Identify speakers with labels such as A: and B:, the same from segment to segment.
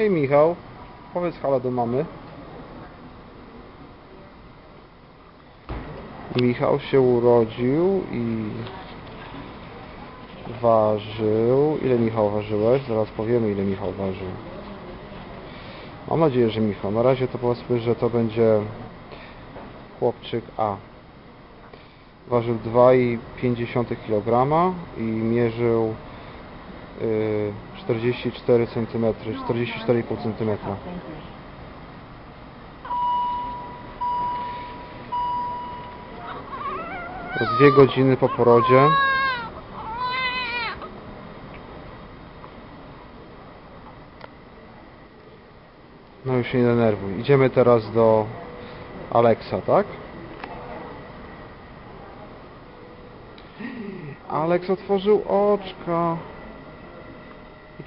A: Hej Michał, powiedz halo do mamy. Michał się urodził i ważył. Ile Michał ważyłeś? Zaraz powiemy ile Michał ważył. Mam nadzieję, że Michał. Na razie to powiedzmy, że to będzie chłopczyk A. Ważył 2,5 kg i mierzył 44 cm, 44,5 cm. Dwie godziny po porodzie. No już się nie denerwuj. Idziemy teraz do Alexa, tak? Alex otworzył oczka.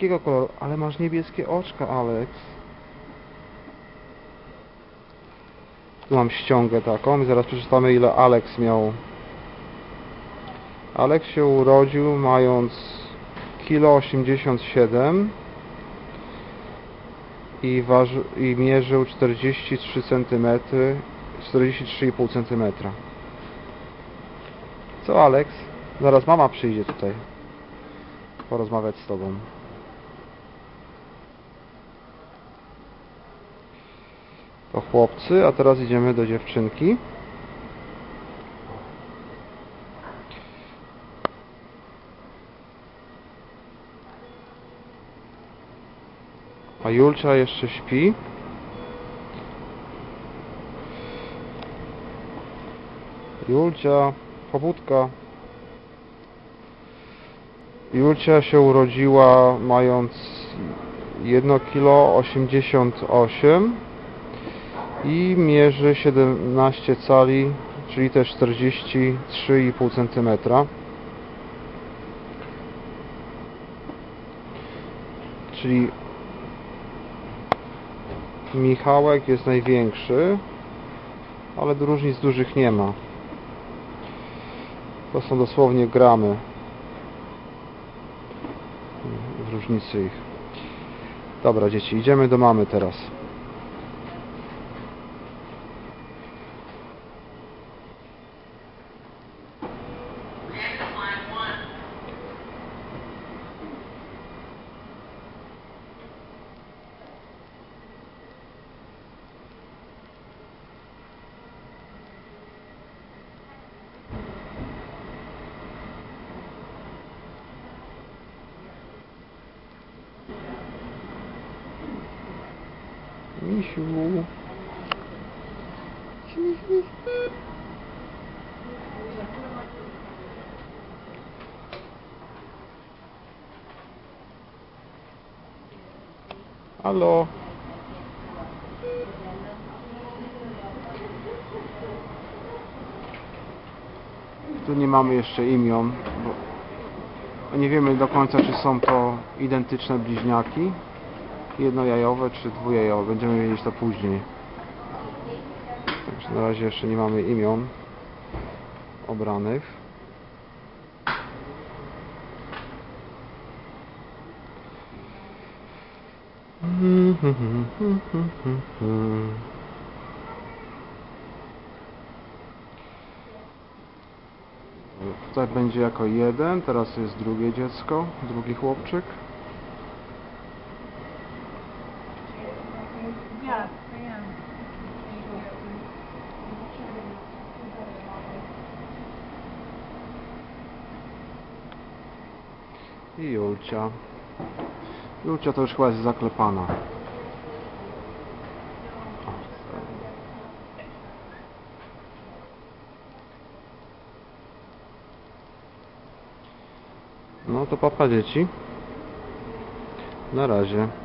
A: Jakiego koloru? Ale masz niebieskie oczka, Alex. Tu mam ściągę taką i zaraz przeczytamy ile Alex miał. Alex się urodził mając kilo 87 i, waży, i mierzył 43 cm 43,5 cm Co Alex? Zaraz mama przyjdzie tutaj porozmawiać z tobą. To chłopcy, a teraz idziemy do dziewczynki. A Julcia jeszcze śpi. Julcia, pobudka. Julcia się urodziła mając 1 kg 88 i mierzy 17 cali, czyli też 43,5 cm. Czyli Michałek jest największy, ale różnic dużych nie ma. To są dosłownie gramy w różnicy ich. Dobra dzieci, idziemy do mamy teraz. Misiu. Halo. Tu nie mamy jeszcze imion, bo nie wiemy do końca, czy są to identyczne bliźniaki jednojajowe czy dwujajowe. Będziemy wiedzieć to później. Także na razie jeszcze nie mamy imion obranych. Tutaj będzie jako jeden, teraz jest drugie dziecko, drugi chłopczyk. I Julcia. Julcia to już chyba jest zaklepana. No to papa dzieci. Na razie.